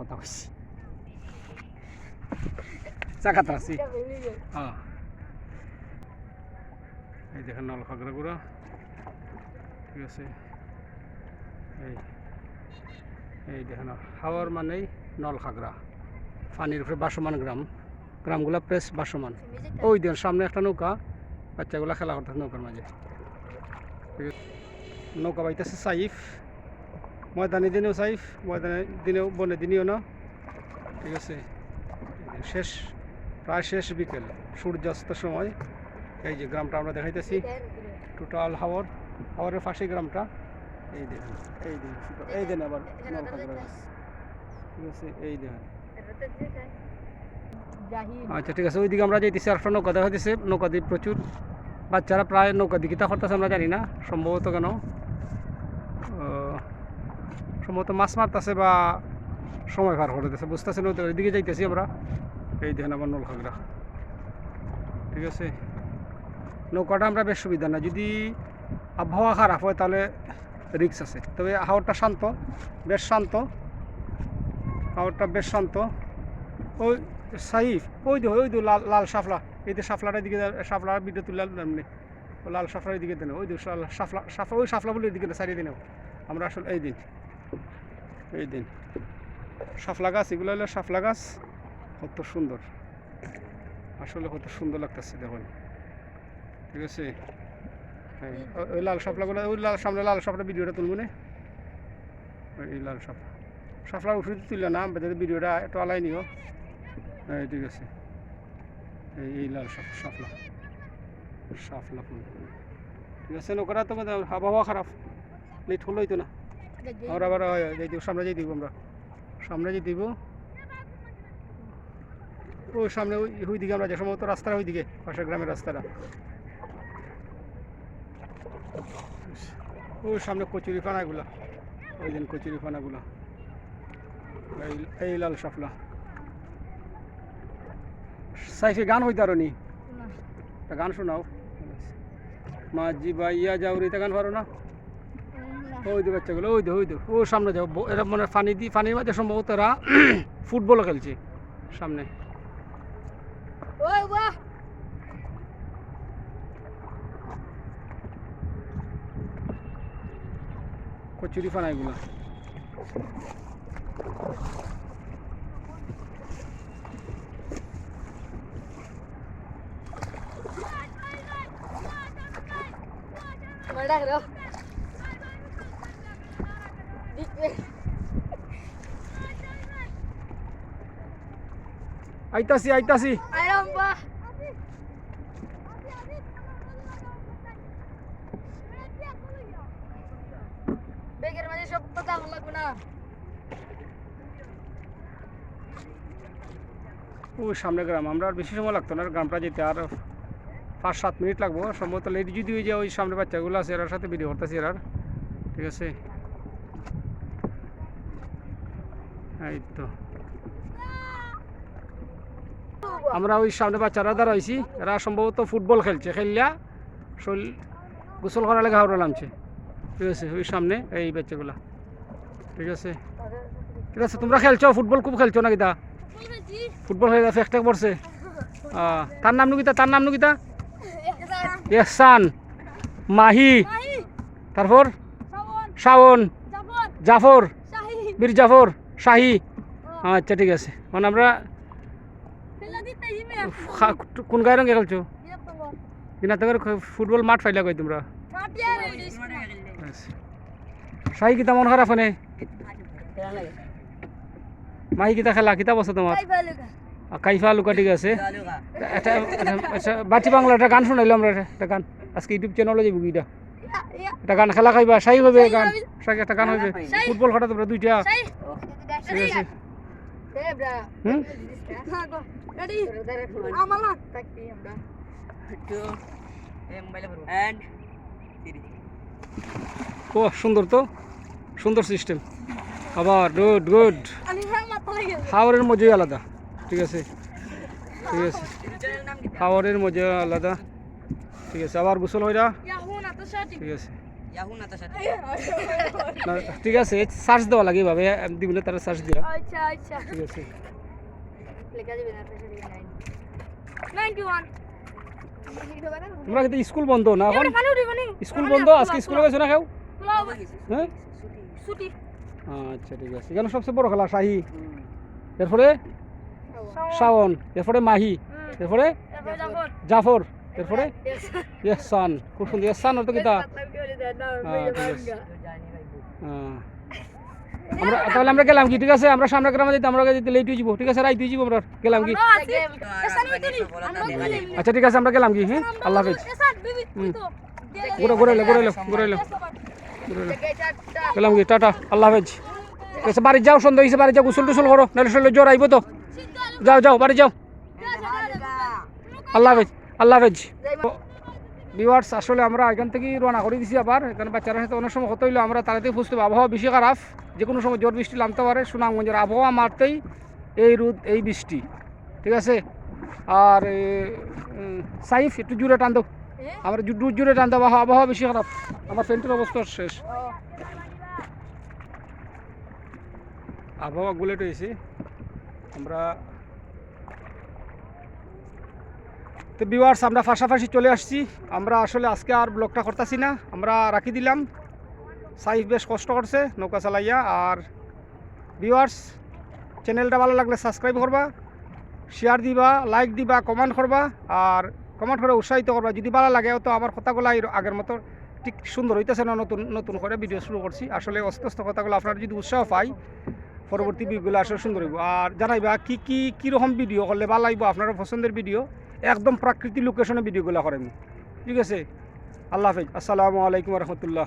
কথা কইছি চাকাত আছি হ্যাঁ এই দেখেন নল খাগড়া গুঁড়া ঠিক আছে এই এই দেখেন হাওয়ার মানেই নল খাগড়া পানির উপরে বাসমান গ্রাম গ্রামগুলা প্রেস বাসমান ওই দেন সামনে একটা নৌকা। বাচ্চাগুলা খেলা করতেছে নৌকার মাঝে। নৌকা বাইতেছে সাইফ। ময়দানি দিনেও সাইফ, ময়দানি দিনেও বনে দিনেও না। ঠিক আছে? শেষ, প্রায় শেষ বিকেল সূর্যাস্তের সময়। এই যে গ্রামটা আমরা দেখাইতেছি টোটাল হাওয়ার হাওয়ারের পাশে গ্রামটা। এই দেখেন এই দেখেন এই দেন আবার ঠিক আছে? এই দেখেন। আচ্ছা ঠিক আছে, ওইদিকে আমরা যাইতেছি আর একটা নৌকা দেখা দিচ্ছে নৌকা দিয়ে প্রচুর বাচ্চারা প্রায় নৌকা দিকে তা করতেছে আমরা জানি না, সম্ভবত কেন। সম্ভবত মাছ মারতেছে বা সময় পার করতেছে বুঝতেছে নৌকা ওইদিকে যাইতেছি আমরা। এই দেখেন আমার নলখাগড়া। ঠিক আছে? নৌকাটা আমরা বেশ সুবিধা না, যদি আবহাওয়া খারাপ হয় তাহলে রিক্স আছে। তবে হাওয়ারটা শান্ত, বেশ শান্ত। হাওয়ারটা বেশ শান্ত। ওই সাইফ, ওই দে ওই দে, লাল লাল সাফলা এই যে সাফলার দিকে সাফলার তুললাম এমনি ও লাল সাফলার দিকে দেন, ওই শাল- সাফলা সাফলা ওই সাফলা বলে এদিকে সারিয়ে দিন। আমরা আসলে এই দিন এই দিন। সাফলা গাছ, এগুলো হলো সাফলা গাছ। কত সুন্দর। আসলে কত সুন্দর লাগতেছে দেখুন। ঠিক আছে? ও- ওই লাল সাফলাগুলো ওই লাল সামনে লাল সাফলা ভিডিওটা তুলবো না। এই লাল সাফলা সাফলার উঠে তুললে না যদি ভিডিওটা একটু আলাই নিও এই ঠিক আছে। এই লাল সাফলা সাফলা ফুল। ঠিক আছে? নৌকাটা তো মানে আবহাওয়া খারাপ। লেট হলোই তো না। আমরা আবার যাই দিব সামনে যাই দিব আমরা। সামনে যাই দিব ওই সামনে ওই ওই দিকে আমরা যে সম্ভবত রাস্তাটা ওই দিকে পাশের গ্রামের রাস্তাটা। ওই সামনে কচুরি ফানাগুলা ওই দিন কচুরি ফানাগুলা এই লাল সাফলা সাইফে গান হইতে আরও নি? গান শোনাও। মাঝি বাইয়া যাও রিতে গান পারো না? ওই দে বাচ্চাগুলো ওই দে ওই দে ও সামনে যাও এরা মানে পানি দি পানির মাঝে সম্ভবত এরা ফুটবলও খেলছে সামনে। কচুরি ফানা এগুলো Mana আইতাছি আইতাছি। bah. Beger masih shop pegang lagu na. ওই সামনে গ্রাম। আমরা আর বেশি সময় লাগতো না গ্রামটা যেতে আর পাঁচ সাত মিনিট লাগবো। সম্ভবত লেট যদি ওই যে ওই সামনে বাচ্চাগুলো আছে এরার সাথে ভিডিও করতেছি এরার। ঠিক আছে? এই তো। আমরা ওই সামনে বাচ্চারা দাঁড়াইছি, এরা সম্ভবত ফুটবল খেলছে, খেললা শরীর গোসল করার লেগে হাওড়া নামছে। ঠিক আছে, ওই সামনে এই বাচ্চাগুলা। ঠিক আছে। ঠিক আছে, তোমরা খেলছো? ফুটবল খুব খেলছো নাকি তা? ফুটবল হয়ে গেছে একটা পড়ছে। তার নাম নুকিতা, তার নাম নুকিতা? এহসান। মাহি। তারপর? শাওন। জাফর। বীর জাফর, শাহি। আচ্ছা ঠিক আছে। মানে আমরা কোন গায়ের রঙে খেলছো কিনা তোমার ফুটবল মাঠ ফাইলা কই তোমরা আচ্ছা। কিতা মন খারাপ মানে মাহি কিতা খেলা কিতা বসে তোমার কাইফা লুকা ঠিক আছে একটা- আচ্ছা বাটি বাংলা একটা গান শোনাইলো আমরা একটা- গান আজকে ইউটিউব চ্যানেলে যাব এটা একটা গান খেলা খাইবা সাই হবে গান সাই একটা গান হবে ফুটবল খাটা তোমরা দুইটা ঠিক আছে ও সুন্দর তো। সুন্দর সিস্টেম আবার গুড গুড. হাওয়ারের মজাই আলাদা। ঠিক আছে? ঠিক আছে। হাওয়ারের মজা আলাদা। ঠিক আছে আবার গোসল হয়ে. ঠিক আছে। ঠিক আছে চার্জ দেওয়া লাগে এভাবে দিবলে তারা চার্জ দিয়া। আচ্ছা আচ্ছা। ঠিক আছে। লেখা দিবেন আপনার সাথে নাইনটি ওয়ান তোমরা কিন্তু স্কুল বন্ধ না এখন? স্কুল বন্ধ আজকে স্কুলে গেছো না কেউ? হ্যাঁ ছুটি। আচ্ছা ঠিক আছে। এখানে সবচেয়ে বড় খেলা শাহি। এরপরে? শাওন। এরপরে মাহি। এরপরে? এরপরে জাফর। জাফর। এরপরে? ইহসান খুব সুন্দর। ইহসান অর্থ কিতা ঠিক আছে। আমরা তাহলে আমরা গেলাম কি, ঠিক আছে? আমরা আমরা ঠিক আছে আমরা। গেলাম কি? আচ্ছা ঠিক আছে, আমরা গেলাম কি হ্যাঁ? আল্লাহ গেলাম কি? টাটা বাড়ি যাও, সন্ধ্যা হয়েছে, বাড়ি যাও, গোসল টুসল করো, নাহলে জ্বর আইব তো। যাও যাও, বাড়ি যাও। আল্লাহ হাফেজ, আল্লাহ ভিউয়ার্স আসলে আমরা এখান থেকেই রওনা করে দিছি আবার। এখানে বাচ্চারা সাথে অনেক সময় হতে হইল আমরা তাড়াতাড়ি বুঝতে পারব। আবহাওয়া বেশি খারাপ। যে কোনো সময় ঝড় বৃষ্টি নামতে পারে। সুনামগঞ্জের আবহাওয়া মারতেই এই রোদ এই বৃষ্টি। ঠিক আছে? আর সাইফ একটু জুড়ে টান দাও। আমার জুড়ে টান দাও। আবহাওয়া আবহাওয়া বেশি খারাপ। আমার ফ্যানটির অবস্থা শেষ। আবহাওয়া গুলেট হয়েছে। আমরা তো ভিউয়ার্স আমরা পাশাপাশি চলে আসছি। আমরা আসলে আজকে আর ব্লগটা করতেছি না। আমরা রাখি দিলাম। সাইফ বেশ কষ্ট করছে, নৌকা চালাইয়া। আর বিওয়ার্স চ্যানেলটা ভালো লাগলে সাবস্ক্রাইব করবা শেয়ার দিবা লাইক দিবা কমেন্ট করবা। আর কমেন্ট করে উৎসাহিত করবা। যদি ভালো লাগে, তো আমার কথাগুলো আগের মতো ঠিক সুন্দর হইতেছে না, নতুন নতুন করে ভিডিও শুরু করছি। আসলে অস্ত অস্ত কথাগুলো আপনার যদি উৎসাহ পাই, পরবর্তী ভিডিওগুলো আসলে সুন্দর হইব। আর জানাইবা কী কী, কীরকম ভিডিও করলে ভালো লাগবে আপনার পছন্দের ভিডিও একদম প্রাকৃতিক লোকেশনে ভিডিওগুলো করেন। ঠিক আছে? আল্লাহ হাফিজ। আসসালামু আলাইকুম রহমতুল্লাহ।